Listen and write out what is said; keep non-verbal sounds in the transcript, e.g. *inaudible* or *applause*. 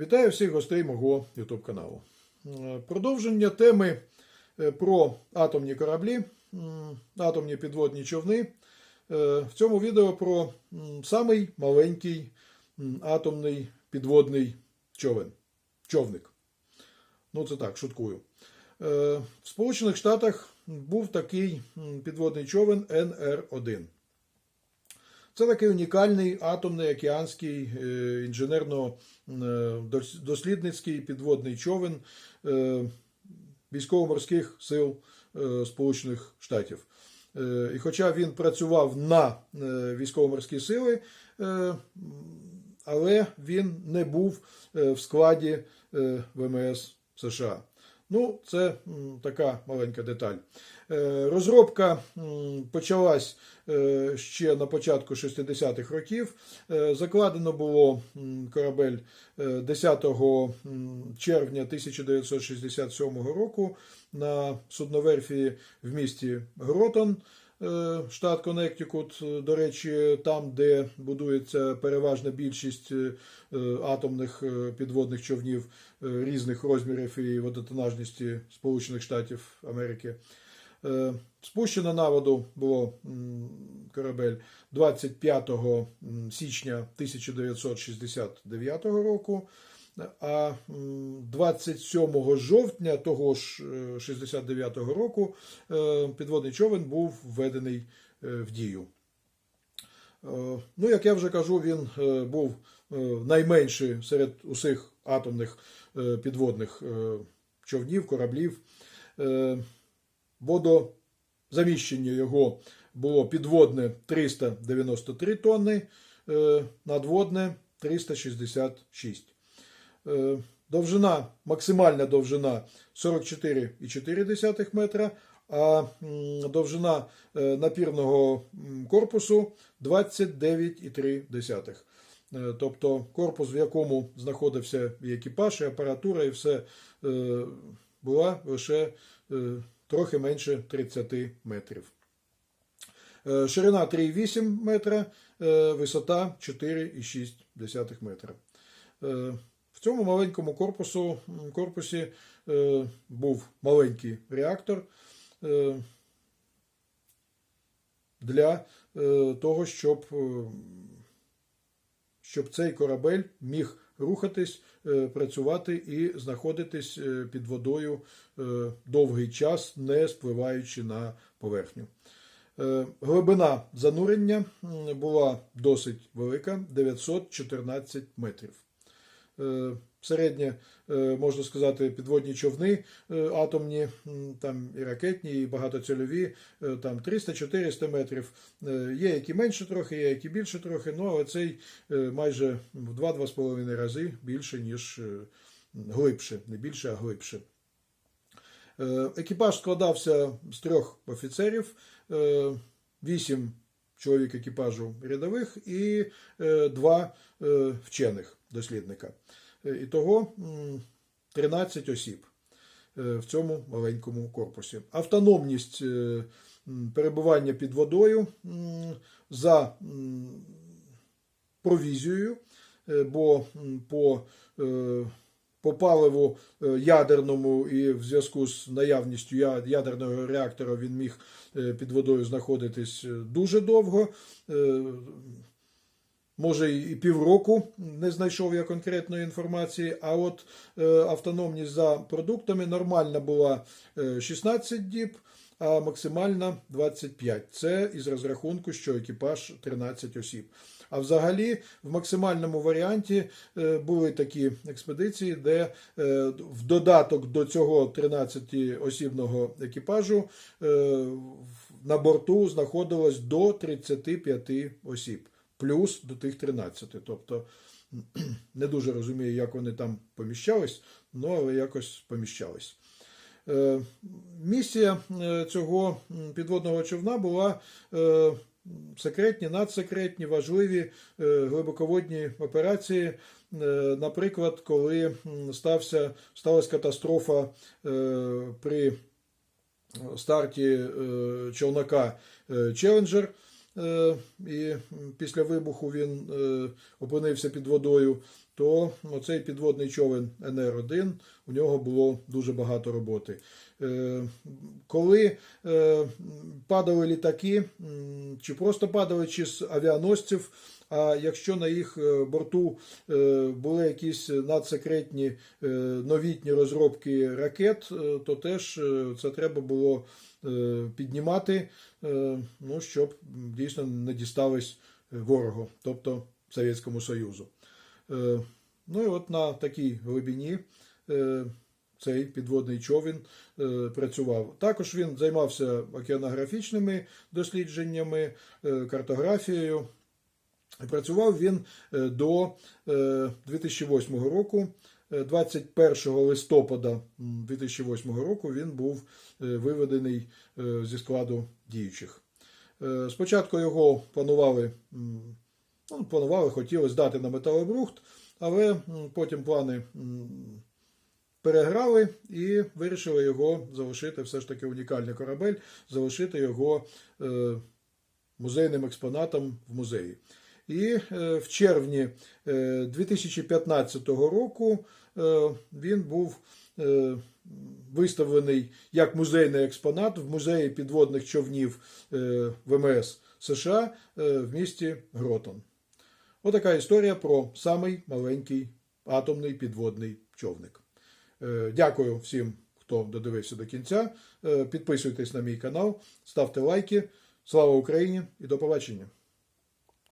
Вітаю всіх гостей мого YouTube каналу. Е, Продовження теми е, про атомні кораблі, атомні підводні човни. Е, В цьому відео про самий маленький атомний підводний човен. Човник. Ну, це так, шуткую. В Сполучених Штатах був такий підводний човен НР-1. Це такий унікальний атомний океанський е, інженерно-дослідницький підводний човен е, військово-морських сил е, Сполучених Штатів. І хоча він працював на військово-морські сили, але він не був в складі ВМС США. Ну, це така маленька деталь. Е, Розробка почалась е, ще на початку 60-х років. Е, Закладено було корабель е, 10 м, червня 1967 року на судноверфі в місті Гротон. Е, Штат Коннектикут, Е, до речі, там, де будується переважна більшість е, атомних підводних човнів різних розмірів і водотонажності Сполучених Штатів Америки. Спущено на воду було корабель 25 січня 1969 року, а 27 жовтня того ж е, 69 року е, підводний човен був введений е, в дію. Е, Ну, як я вже кажу, він е, був е, найменший серед усіх атомних е, підводних е, човнів, кораблів. Е, Водозаміщення його було підводне 393 тонни, е, надводне 366. Е, Довжина, максимальна довжина 44,4 метра, а довжина е, напірного корпусу 29,3. Е, Тобто корпус, в якому знаходився і екіпаж, і апаратура, і все була лише трохи менше 30 метрів. Ширина 3,8 метра, висота 4,6 метра. В цьому маленькому корпусу, корпусі е, був маленький реактор е, для е, того, щоб, е, щоб цей корабель міг рухатись, е, працювати і знаходитись е, під водою е, довгий час, не спливаючи на поверхню. Е, Глибина занурення була досить велика 914 метрів. Е, Середнє, е, можна сказати, підводні човни е, атомні, там і ракетні, і багатоцільові, там 300-400 метрів. Є які менше трохи, є які більше трохи, ну але цей майже в 2-2,5 рази більше, ніж глибше, не більше, а глибше. Екіпаж складався з трьох офіцерів, вісім чоловік екіпажу рядових і два вчених дослідника. Е, Ітого м, 13 осіб е, в цьому маленькому корпусі. Автономність е, перебування під водою за провізією, бо по по паливу ядерному і в зв'язку з наявністю ядерного реактора він міг під водою знаходитись дуже довго. Е, Може, і півроку не знайшов я конкретної інформації. А от е, автономність за продуктами нормальна була е, 16 діб, а максимальна 25. Це із розрахунку, що екіпаж 13 осіб. А взагалі, в максимальному варіанті е, були такі експедиції, де е, в додаток до цього 13-осібного екіпажу е, на борту знаходилось до 35 осіб, плюс до тих 13. Тобто *clears throat* не дуже розумію, як вони там поміщались, ну але якось поміщались. Е, Місія е, цього підводного човна була е, секретні, надсекретні, важливі глибоководні операції. Наприклад, коли стався, сталася катастрофа при старті човнака Челенджер. Е, і після вибуху він е, опинився під водою, то оцей підводний човен НР-1 у нього було дуже багато роботи. Е, Коли падали літаки, чи просто падали чи з авіаносців, а якщо на їх е, борту е, були якісь надсекретні е, новітні розробки ракет, то теж це треба було піднімати, ну, щоб дійсно не дістались ворогу, тобто Совєтському Союзу. Ну і от на такій глибині цей підводний човен е, працював. Також він займався океанографічними дослідженнями, е, картографією. Працював він е, до е, 2008 року. Е, 21 листопада 2008 року він був е, виведений е, зі складу діючих. Е, Спочатку його планували, ну, планували, хотіли здати на металобрухт, але потім плани переграли і вирішили його залишити, все ж таки унікальний корабель, залишити його е, музейним експонатом в музеї. І е, в червні е, 2015 року е, він був е, виставлений як музейний експонат в музеї підводних човнів е, ВМС США е, в місті Гротон. Отака історія про самий маленький атомний підводний човник. Е, Дякую всім, хто додивився до кінця. Е, Підписуйтесь на мій канал, ставте лайки. Слава Україні і до побачення!